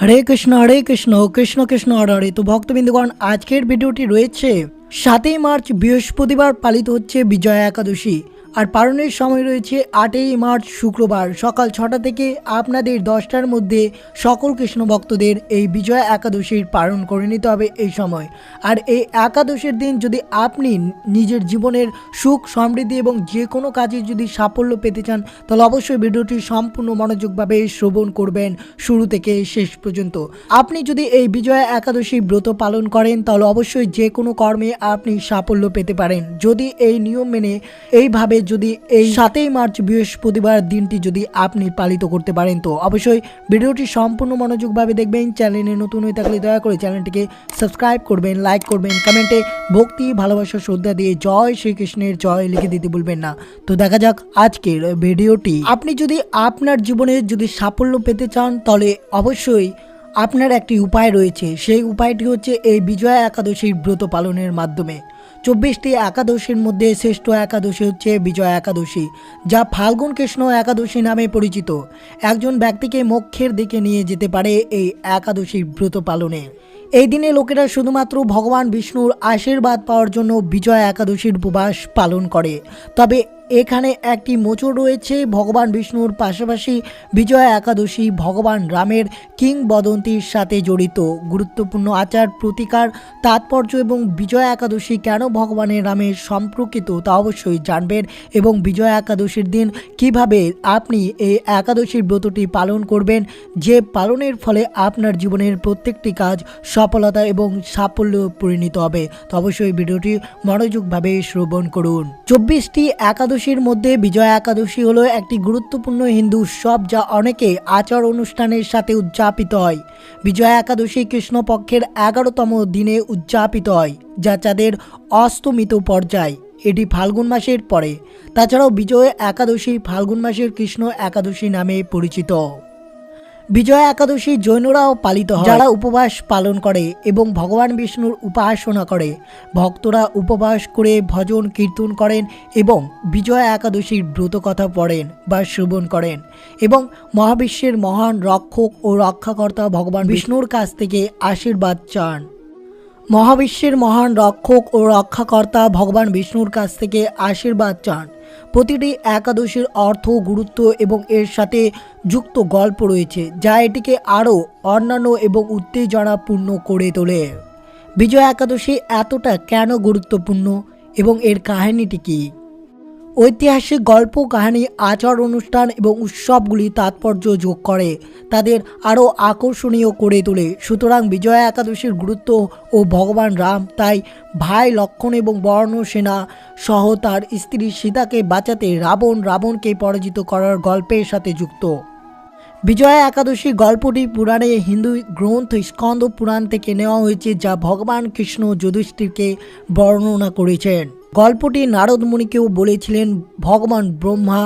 হরে কৃষ্ণ হরে কৃষ্ণ কৃষ্ণ কৃষ্ণ, হরে তো ভক্তবিন্দুগণ, আজকের ভিডিওটি রয়েছে সাতই মার্চ, বৃহস্পতিবার পালিত হচ্ছে বিজয়া একাদশী। আর পালনের সময় রয়েছে আটই মার্চ শুক্রবার সকাল ছটা থেকে আপনাদের দশটার মধ্যে সকল কৃষ্ণ ভক্তদের এই বিজয়া একাদশীর পালন করে নিতে হবে এই সময়। আর এই একাদশীর দিন যদি আপনি নিজের জীবনের সুখ, সমৃদ্ধি এবং যে কোনো কাজে যদি সাফল্য পেতে চান, তাহলে অবশ্যই ভিডিওটি সম্পূর্ণ মনোযোগভাবে শ্রবণ করবেন শুরু থেকে শেষ পর্যন্ত। আপনি যদি এই বিজয়া একাদশী ব্রত পালন করেন, তাহলে অবশ্যই যে কোনো কর্মে আপনি সাফল্য পেতে পারেন। যদি এই নিয়ম মেনে এইভাবে যদি এই সাতই মার্চ বৃহস্পতিবার দিনটি যদি আপনি পালিত করতে পারেন, তো অবশ্যই ভিডিওটি সম্পূর্ণ মনোযোগভাবে দেখবেন, চ্যানেলে নতুন হয়ে থাকলে দয়া করে চ্যানেলটিকে সাবস্ক্রাইব করবেন, লাইক করবেন, কমেন্টে ভক্তি, ভালোবাসা, শ্রদ্ধা দিয়ে জয় শ্রীকৃষ্ণের জয় লিখে দিতে ভুলবেন না। তো দেখা যাক আজকের ভিডিওটি। আপনি যদি আপনার জীবনে যদি সাফল্য পেতে চান, তাহলে অবশ্যই আপনার একটি উপায় রয়েছে। সেই উপায়টি হচ্ছে এই বিজয়া একাদশীর ব্রত পালনের মাধ্যমে। চব্বিশটি একাদশীর মধ্যে শ্রেষ্ঠ একাদশী হচ্ছে বিজয় একাদশী, যা ফাল্গুন কৃষ্ণ একাদশী নামে পরিচিত। একজন ব্যক্তিকে মোক্ষের দিকে নিয়ে যেতে পারে এই একাদশীর ব্রত পালনে। এই দিনে লোকেরা শুধুমাত্র ভগবান বিষ্ণুর আশীর্বাদ পাওয়ার জন্য বিজয় একাদশীর উপবাস পালন করে। তবে এখানে একটি মোচড় রয়েছে। ভগবান বিষ্ণুর পাশাপাশি বিজয়া একাদশী ভগবান রামের কিংবদন্তির সাথে জড়িত। গুরুত্বপূর্ণ আচার, প্রতিকার, তাৎপর্য এবং বিজয়া একাদশী কেন ভগবানের রামের সম্পর্কিত তা অবশ্যই জানবেন এবং বিজয়া একাদশীর দিন কীভাবে আপনি এই একাদশীর ব্রতটি পালন করবেন, যে পালনের ফলে আপনার জীবনের প্রত্যেকটি কাজ সফলতা এবং সাফল্য পরিণত হবে। তো অবশ্যই ভিডিওটি মনোযোগভাবে শ্রবণ করুন। চব্বিশটি একাদশীর মধ্যে বিজয়া একাদশী হলো একটি গুরুত্বপূর্ণ হিন্দু উৎসব যা অনেকে আচার অনুষ্ঠানের সাথে উদযাপিত হয়। বিজয়া একাদশী কৃষ্ণপক্ষের এগারোতম দিনে উদযাপিত হয়, যা চাঁদের অস্তমিত পর্যায়। এটি ফাল্গুন মাসের পরে। তাছাড়াও বিজয় একাদশী ফাল্গুন মাসের কৃষ্ণ একাদশী নামে পরিচিত। বিজয়া একাদশী জৈনরাও পালিত হয়। যারা উপবাস পালন করে এবং ভগবান বিষ্ণুর উপাসনা করে, ভক্তরা উপবাস করে, ভজন, কীর্তন করেন এবং বিজয়া একাদশীর ব্রত কথা পড়েন বা শ্রবণ করেন এবং মহাবিশ্বের মহান রক্ষক ও রক্ষাকর্তা ভগবান বিষ্ণুর কাছ থেকে আশীর্বাদ চান। মহাবিশ্বের মহান রক্ষক ও রক্ষাকর্তা ভগবান বিষ্ণুর কাছ থেকে আশীর্বাদ চান। প্রতিটি একাদশীর অর্থ, গুরুত্ব এবং এর সাথে যুক্ত গল্প রয়েছে, যা এটিকে আরও অন্যান্য এবং উত্তেজনাপূর্ণ করে তোলে। বিজয় একাদশী এতটা কেন গুরুত্বপূর্ণ এবং এর কাহিনীটি কী? ঐতিহাসিক গল্প, কাহিনী, আচার, অনুষ্ঠান এবং উৎসবগুলি তাৎপর্য যোগ করে, তাদের আরও আকর্ষণীয় করে তোলে। সুতরাং বিজয়া একাদশীর গুরুত্ব ও ভগবান রাম, তাই ভাই লক্ষণ এবং বর্ণ সেনা সহ তার স্ত্রী সীতাকে বাঁচাতে রাবণ রাবণকে পরাজিত করার গল্পের সাথে যুক্ত। বিজয়া একাদশী গল্পটি পুরাণে হিন্দু গ্রন্থ স্কন্দ পুরাণ থেকে নেওয়া হয়েছে, যা ভগবান কৃষ্ণ যুধিষ্ঠিরকে বর্ণনা করেছেন। গল্পটি নারদ মুনিকেও বলেছিলেন, ভগবান ব্রহ্মা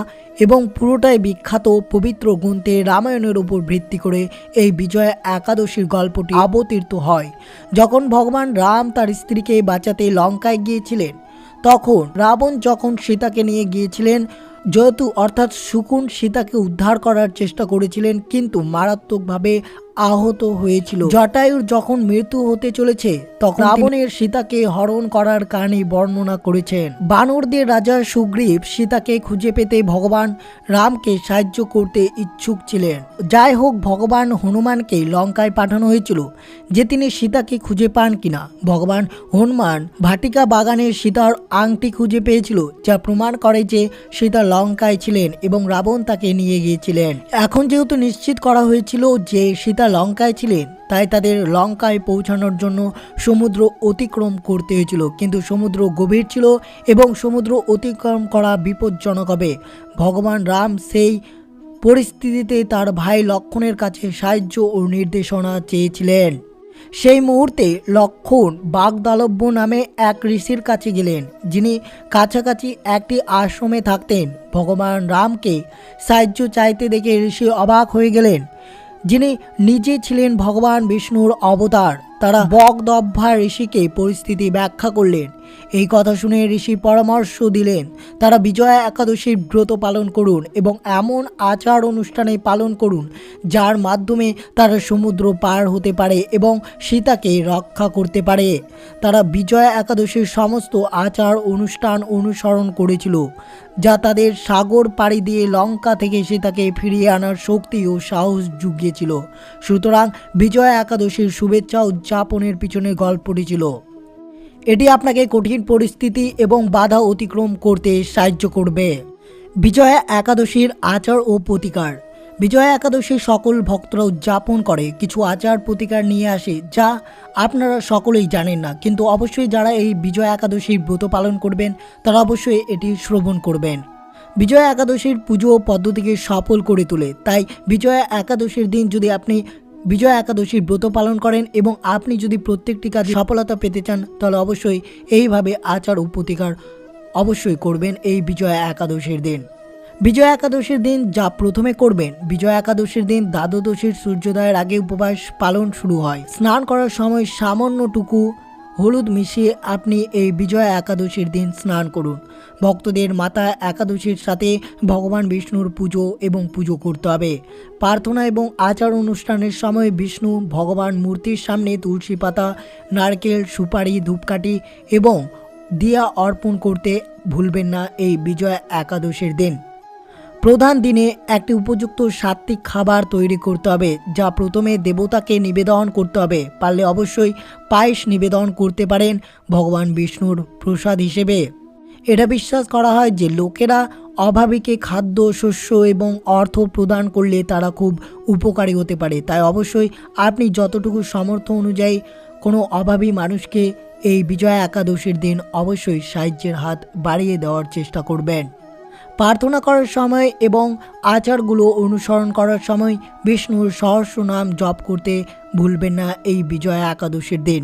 এবং পুরোটাই বিখ্যাত পবিত্র গ্রন্থে রামায়ণের উপর ভিত্তি করে এই বিজয়া একাদশীর গল্পটি অবতীর্ত হয়। যখন ভগবান রাম তার স্ত্রীকে বাঁচাতে লঙ্কায় গিয়েছিলেন, তখন রাবণ যখন সীতাকে নিয়ে গিয়েছিলেন যেহেতু অর্থাৎ শুকুন সীতাকে উদ্ধার করার চেষ্টা করেছিলেন, কিন্তু মারাত্মকভাবে আহত হয়েছিল। জটায়ুর যখন মৃত্যু হতে চলেছে তখন রাবণের সীতাকে হরণ করার কাহিনী বর্ণনা করেছেন। বানরদের রাজা সুগ্রীব সীতাকে খুঁজে পেতে ভগবান রামকে সাহায্য করতে ইচ্ছুক ছিলেন। যাই হোক ভগবান হনুমানকে লঙ্কায় পাঠানো হয়েছিল যে তিনি সীতাকে খুঁজে পান কিনা। ভগবান হনুমান ভাটিকা বাগানে সীতার আংটি খুঁজে পেয়েছিল যা প্রমাণ করে যে সীতা লঙ্কায় ছিলেন এবং রাবণ তাকে নিয়ে গিয়েছিলেন। এখন যেহেতু নিশ্চিত করা হয়েছিল যে সীতা লঙ্কায় ছিলেন, তাই তাদের লঙ্কায় পৌঁছানোর জন্য সমুদ্র অতিক্রম করতে হয়েছিল। কিন্তু সমুদ্র গভীর ছিল এবং সমুদ্র অতিক্রম করা বিপজ্জনক হবে। ভগবান রাম সেই পরিস্থিতিতে তার ভাই লক্ষণের কাছে সাহায্য ও নির্দেশনা চেয়েছিলেন। সেই মুহূর্তে লক্ষণ বাগদালব্য নামে এক ঋষির কাছে গেলেন, যিনি কাছাকাছি একটি আশ্রমে থাকতেন। ভগবান রামকে সাহায্য চাইতে দেখে ঋষি অবাক হয়ে গেলেন। যিনি নিজে ছিলেন ভগবান বিষ্ণুর অবতার তারা বগদব্ভা ঋষিকে পরিস্থিতি ব্যাখ্যা করলেন। এই কথা শুনে ঋষি পরামর্শ দিলেন, তারা বিজয়া একাদশীর ব্রত পালন করুন এবং এমন আচার অনুষ্ঠানে পালন করুন, যার মাধ্যমে তারা সমুদ্র পার হতে পারে এবং সীতাকে রক্ষা করতে পারে। তারা বিজয়া একাদশীর সমস্ত আচার অনুষ্ঠান অনুসরণ করেছিল, যা তাদের সাগর পাড়ি দিয়ে লঙ্কা থেকে সীতাকে ফিরিয়ে আনার শক্তি ও সাহস জুগিয়েছিল। সুতরাং বিজয়া একাদশীর শুভেচ্ছা উদযাপনের পিছনে গল্পটি ছিল। এটি আপনাকে কঠিন পরিস্থিতি এবং বাধা অতিক্রম করতে সাহায্য করবে। বিজয়া একাদশীর আচার ও প্রতিকার। বিজয়া একাদশী সকল ভক্তরা উদযাপন করে। কিছু আচার প্রতিকার নিয়ে আসে, যা আপনারা সকলেই জানেন না। কিন্তু অবশ্যই যারা এই বিজয়া একাদশীর ব্রত পালন করবেন, তারা অবশ্যই এটি শ্রবণ করবেন। বিজয়া একাদশীর পুজো পদ্ধতিকে সফল করে তোলে। তাই বিজয়া একাদশীর দিন যদি আপনি বিজয়া একাদশীর ব্রত পালন করেন এবং আপনি যদি প্রত্যেকটি কাজে সফলতা পেতে চান, তাহলে অবশ্যই এইভাবে আচার ও প্রতিকার অবশ্যই করবেন এই বিজয়া একাদশীর দিন। বিজয়া একাদশীর দিন যা প্রথমে করবেন, বিজয়া একাদশীর দিন দ্বাদশীর সূর্যোদয়ের আগে উপবাস পালন শুরু হয়। স্নান করার সময় সামান্যটুকু হলুদ মিশিয়ে আপনি এই বিজয়া একাদশীর দিন স্নান করুন। ভক্তদের মাতা একাদশীর সাথে ভগবান বিষ্ণুর পুজো এবং পুজো করতে হবে। প্রার্থনা এবং আচার অনুষ্ঠানের সময় বিষ্ণু ভগবান মূর্তির সামনে তুলসী পাতা, নারকেল, সুপারি, ধূপকাঠি এবং দিয়া অর্পণ করতে ভুলবেন না এই বিজয়া একাদশীর দিন। প্রধান দিনে একটি উপযুক্ত সাত্বিক খাবার তৈরি করতে হবে, যা প্রথমে দেবতাকে নিবেদন করতে হবে। পারলে অবশ্যই পায়েস নিবেদন করতে পারেন ভগবান বিষ্ণুর প্রসাদ হিসেবে। এটা বিশ্বাস করা হয় যে লোকেরা অভাবীকে খাদ্য, শস্য এবং অর্থ প্রদান করলে তারা খুব উপকারী হতে পারে। তাই অবশ্যই আপনি যতটুকু সামর্থ্য অনুযায়ী কোনো অভাবী মানুষকে এই বিজয়া একাদশীর দিন অবশ্যই সাহায্যের হাত বাড়িয়ে দেওয়ার চেষ্টা করবেন। প্রার্থনা করার সময় এবং আচারগুলো অনুসরণ করার সময় বিষ্ণুর সহস্র নাম জপ করতে ভুলবেন না এই বিজয়া একাদশীর দিন।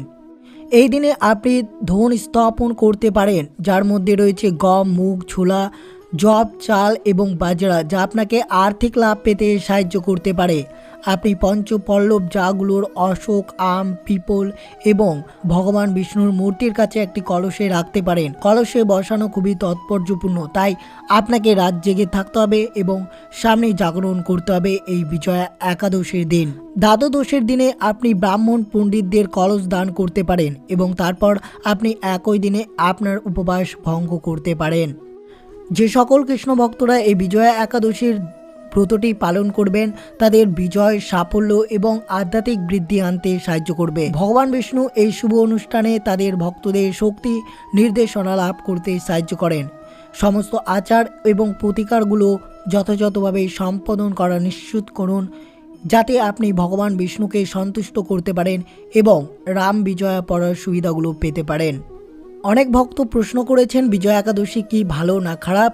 এই দিনে আপনি ধন স্থাপন করতে পারেন, যার মধ্যে রয়েছে গম, মুগ, ছোলা, জব, চাল এবং বাজরা, যা আপনাকে আর্থিক লাভ পেতে সাহায্য করতে পারে। আপনি পঞ্চপল্লব যাগুলোর অশোক, আম, পিপল এবং ভগবান বিষ্ণুর মূর্তির কাছে একটি কলসে রাখতে পারেন। কলসে বসানো খুবই তাৎপর্যপূর্ণ, তাই আপনাকে রাত জেগে থাকতে হবে এবং সামনে জাগরণ করতে হবে এই বিজয়া একাদশীর দিন। দ্বাদশীর দিনে আপনি ব্রাহ্মণ পণ্ডিতদের কলস দান করতে পারেন এবং তারপর আপনি একই দিনে আপনার উপবাস ভঙ্গ করতে পারেন। যে সকল কৃষ্ণ ভক্তরা এই বিজয়া একাদশীর ব্রতটি পালন করবেন, তাদের বিজয়, সাফল্য এবং আধ্যাত্মিক বৃদ্ধি আনতে সাহায্য করবে। ভগবান বিষ্ণু এই শুভ অনুষ্ঠানে তাদের ভক্তদের শক্তি নির্দেশনা লাভ করতে সাহায্য করেন। সমস্ত আচার এবং প্রতিকারগুলো যথাযথভাবে সম্পাদন করা নিশ্চিত করুন, যাতে আপনি ভগবান বিষ্ণুকে সন্তুষ্ট করতে পারেন এবং রাম বিজয়া পড়ার সুবিধাগুলো পেতে পারেন। অনেক ভক্ত প্রশ্ন করেছেন, বিজয়া একাদশী কি ভালো না খারাপ?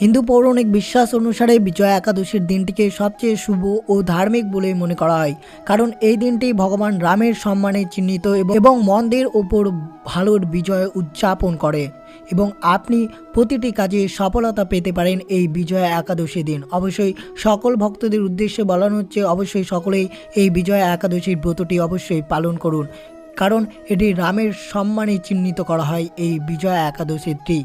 হিন্দু পৌরাণিক বিশ্বাস অনুসারে বিজয়া একাদশীর দিনটিকে সবচেয়ে শুভ ও ধার্মিক বলে মনে করা হয়। কারণ এই দিনটি ভগবান রামের সম্মানে চিহ্নিত এবং- মন্দের ওপর ভালোর বিজয় উদযাপন করে। এবং আপনি প্রতিটি কাজে সফলতা পেতে পারেন এই বিজয়া একাদশী দিন। অবশ্যই সকল ভক্তদের উদ্দেশ্যে বলানো হচ্ছে, অবশ্যই সকলেই এই বিজয়া একাদশীর ব্রতটি অবশ্যই পালন করুন। কারণ এটি রামের সম্মানে চিহ্নিত করা হয় এই বিজয়া একাদশীটি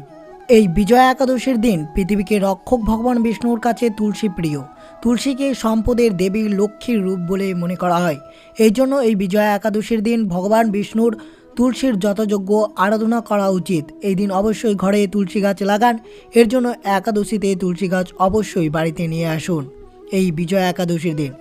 এই বিজয়া একাদশীর দিন পৃথিবীকে রক্ষক ভগবান বিষ্ণুর কাছে তুলসী প্রিয় তুলসীকে সম্পদের দেবী লক্ষ্মীর রূপ বলে মনে করা হয়। এই জন্য এই বিজয়া একাদশীর দিন ভগবান বিষ্ণুর তুলসীর যথাযোগ্য আরাধনা করা উচিত। এই দিন অবশ্যই ঘরে তুলসী গাছ লাগান। এর জন্য একাদশীতে তুলসী গাছ অবশ্যই বাড়িতে নিয়ে আসুন। এই বিজয়া একাদশীর দিন।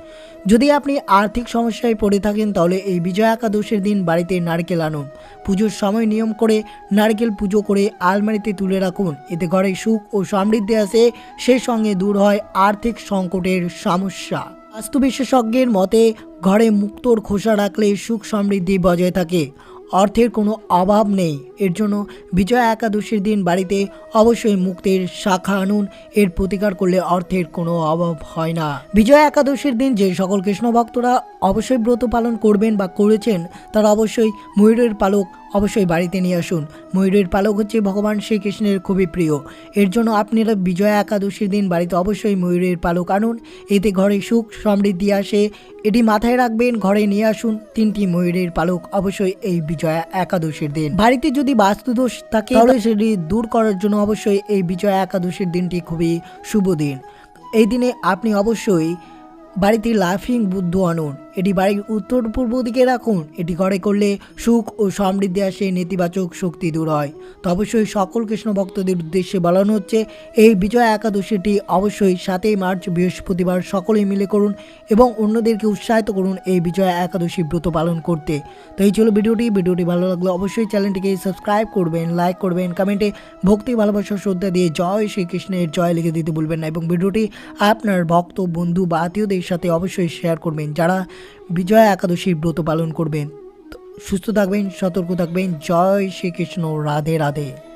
যদি আপনি আর্থিক সমস্যায় পড়ে থাকেন, তাহলে এই বিজয়া একাদশীর দিন বাড়িতে নারকেল আনুন। পুজোর সময় নিয়ম করে নারকেল পুজো করে আলমারিতে তুলে রাখুন। এতে ঘরে সুখ ও সমৃদ্ধি আসে সেই সঙ্গে দূর হয় আর্থিক সংকটের সমস্যা। বাস্তু বিশেষজ্ঞের মতে, ঘরে মুক্তোর খোসা রাখলে সুখ সমৃদ্ধি বজায় থাকে। অর্থের কোনো অভাব নেই। এর জন্য বিজয়া একাদশীর দিন বাড়িতে অবশ্যই মুক্তের শাখা আনুন। এর প্রতিকার করলে অর্থের কোনো অভাব হয় না। বিজয়া একাদশীর দিন যে সকল কৃষ্ণ ভক্তরা অবশ্যই ব্রত পালন করবেন বা করেছেন, তারা অবশ্যই ময়ূরের পালক অবশ্যই বাড়িতে নিয়ে আসুন। ময়ূরের পালক হচ্ছে ভগবান শ্রীকৃষ্ণের খুবই প্রিয়। এর জন্য আপনারা বিজয়া একাদশীর দিন বাড়িতে অবশ্যই ময়ূরের পালক আনুন। এতে ঘরে সুখ সমৃদ্ধি আসে। এটি মাথায় রাখবেন, ঘরে নিয়ে আসুন তিনটি ময়ূরের পালক অবশ্যই এই বিজয়া একাদশীর দিন। বাড়িতে যদি বাস্তুদোষ থাকে, তাহলে সেটি দূর করার জন্য অবশ্যই এই বিজয়া একাদশীর দিনটি খুবই শুভ দিন। এই দিনে আপনি অবশ্যই বাড়িতে লাফিং বুদ্ধ আনুন। এটি বাড়ির উত্তর পূর্ব দিকে রাখুন। এটি ঘরে করলে সুখ ও সমৃদ্ধি আসে, নেতিবাচক শক্তি দূর হয়। তো অবশ্যই সকল কৃষ্ণ ভক্তদের উদ্দেশ্যে বলানো হচ্ছে, এই বিজয়া একাদশীটি অবশ্যই সাতই মার্চ, বৃহস্পতিবার সকলেই মিলে করুন এবং অন্যদেরকে উৎসাহিত করুন এই বিজয়া একাদশী ব্রত পালন করতে। তো এই ছিল ভিডিওটি। ভিডিওটি ভালো লাগলে অবশ্যই চ্যানেলটিকে সাবস্ক্রাইব করবেন, লাইক করবেন, কমেন্টে ভক্তি, ভালোবাসা, শ্রদ্ধা দিয়ে জয় শ্রীকৃষ্ণের জয় লিখে দিতে ভুলবেন না এবং ভিডিওটি আপনার ভক্ত, বন্ধু বা আত্মীয়দের সাথে অবশ্যই শেয়ার করবেন। যারা বিজয়া একাদশীর ব্রত পালন করবেন। সুস্থ থাকবেন সতর্ক থাকবেন। জয় শ্রীকৃষ্ণ রাধে রাধে।